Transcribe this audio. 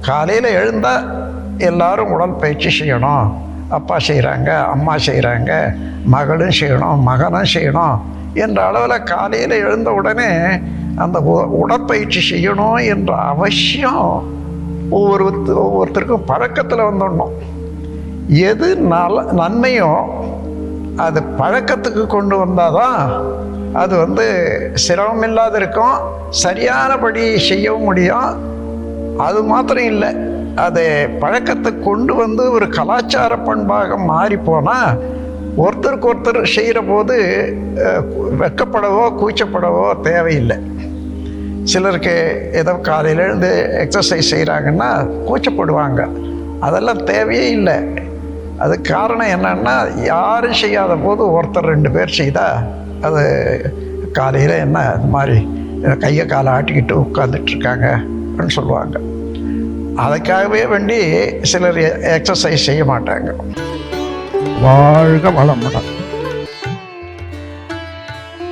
காலையில் எழுந்தால் எல்லாரும் உடற்பயிற்சி செய்யணும். அப்பா செய்கிறாங்க அம்மா செய்கிறாங்க மகளும் செய்யணும் மகனும் செய்யணும் என்ற அளவில் காலையில் எழுந்த உடனே அந்த உ- உடற்பயிற்சி செய்யணும் என்ற அவசியம் ஒவ்வொரு ஒவ்வொருத்தருக்கும் பழக்கத்தில் வந்துடணும். எது நல நன்மையோ அது பழக்கத்துக்கு கொண்டு வந்தால் தான் அது வந்து சிரமம் இல்லாத இருக்கும். சரியானபடி செய்யவும் முடியும். அது மாத்திரம் இல்லை. அதை பழக்கத்தை கொண்டு வந்து ஒரு கலாச்சார பண்பாக மாறி போனால் ஒருத்தருக்கு ஒருத்தர் செய்கிற போது வெக்கப்படவோ வெட்கப்படவோ கூச்சப்படவோ தேவையில்லை. சிலருக்கு ஏதோ காலையில் எழுந்து எக்ஸசைஸ் செய்கிறாங்கன்னா கூச்சப்படுவாங்க. அதெல்லாம் தேவையே இல்லை. அது காரணம் என்னன்னா யாரும் செய்யாத போது ஒருத்தர் ரெண்டு பேர் செய்தால் அது காலையில் என்ன இந்த மாதிரி கையை காலை ஆட்டிக்கிட்டு உட்காந்துட்டு இருக்காங்க. அப்படின்னு சொல்லுவாங்க. அதுக்காகவே வேண்டி சிலர் எக்ஸசைஸ் செய்ய மாட்டாங்க. வாழ்க வளமுடன்.